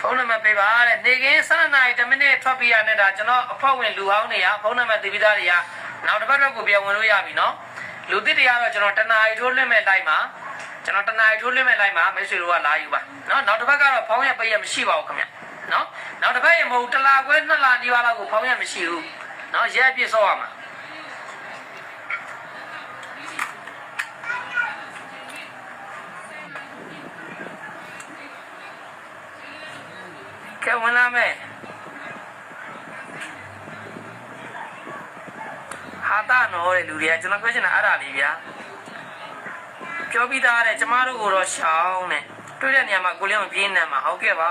ဖုန်းနံပါတ်ပေးပါတဲ့နေကင်း7နာရီ10မိနစ်ထွက်ပြီးရတဲ့ဒါကျွန်တော်အဖွဲ့ဝင်လူဟောင်းတွေကဖုန်းနံပါတ်တည်ပြီးသားတွေကနောက်တစ်ပတ်တော့ကိုပြန်ဝင်လို့ရပြီနော်လူသစ်တွေကတော့ကျွန်တော်တနာရီထိုးလွှင့်မဲ့လိုက်မှာကျွန်တော်တနာရီထိုးလွှင့်မဲ့လိုက်မှာမိတ်ဆွေတို့ကလာယူပါနော်နောက်တစ်ပတ်ကတော့ဖုန်းရပိတ်ရမရှိပါဘူးခင်ဗျနော်နောက်တစ်ပတ်ရမဟုတ်တစ်လခွဲနှစ်လဒီပါလောက်ကိုဖုန်းရမရှိဘူးနော်ရဲအပြည့်စောရမှာ ကဲဝင်လာမယ်ဟာတာနော်တဲ့လူတွေကကျွန်တော်ပြောချင်တာအဲ့ဒါလေးဗျာပြောပြီးသားတဲ့ကျမတို့ကိုတော့ရှောင်းတဲ့တွေ့တဲ့နေရာမှာကိုလေးမပြေးနေမှာဟုတ်ကဲ့ပါ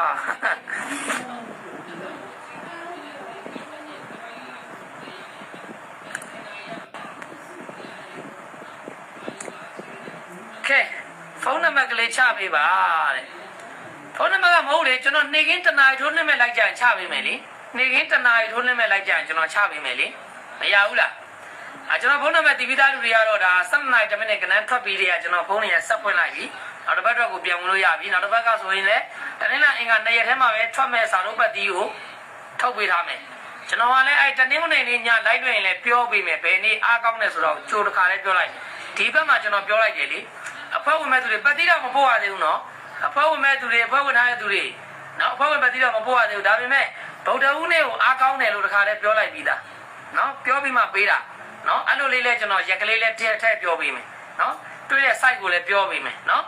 ကဲဖုန်းနံပါတ်ကလေးချပေးပါတဲ့ ဖုန်းနံပါတ်ကမဟုတ်လေကျွန်တော်နေကင်းတနာရီထိုးနှိမ့်မဲ့လိုက်ကြရင်ချပေးမယ်လေနေကင်းတနာရီထိုးနှိမ့်မဲ့လိုက်ကြရင်ကျွန်တော်ချပေးမယ်လေမရဘူးလားအဲကျွန်တော်ဖုန်းနံပါတ်တီဗီသားလူတွေကတော့ဒါ7နိုင်10မိနစ်ကနန်းထွက်ပြီးတည်းကကျွန်တော်ဖုန်းတွေဆက်ဖွင့်လိုက်ပြီနောက်တစ်ပတ်တော့ကိုပြန်ဝင်လို့ရပြီနောက်တစ်ပတ်ကဆိုရင်လည်းတနင်္လာအင်္ဂါနေ့ရက်ထဲမှာပဲထွက်မဲ့စာလုံးပတ်တီးကိုထုတ်ပေးထားမယ်ကျွန်တော်ကလည်းအဲတနင်္ဂနွေနေ့ညလိုက်တွင်လည်းပြောပေးမယ်ဘယ်နေ့အားကောင်းတယ်ဆိုတော့ကြိုတစ်ခါလည်းပြောလိုက်ဒီဘက်မှာကျွန်တော်ပြောလိုက်တယ်လေအဖွဲ့ဝင်မဲ့သူတွေပတ်တီးတော့မပို့ရသေးဘူးနော် အဖွဲ့ဝင်မဲ့သူတွေအဖွဲ့ဝင်ထားတဲ့သူတွေနော်အဖွဲ့ဝင်ပတ်တိတော့မပို့ရသေးဘူးဒါပေမဲ့ဗုဒ္ဓဦးနေ့ကိုအားကောင်းတယ်လို့တခါတည်းပြောလိုက်ပြီးသားနော်ပြောပြီးမှပေးတာနော်အဲ့လိုလေးလဲကျွန်တော်ရက်ကလေးလဲထည့်ထည့်ပြောပေးမယ်နော်တွေ့တဲ့ site ကိုလည်းပြောပေးမယ်နော်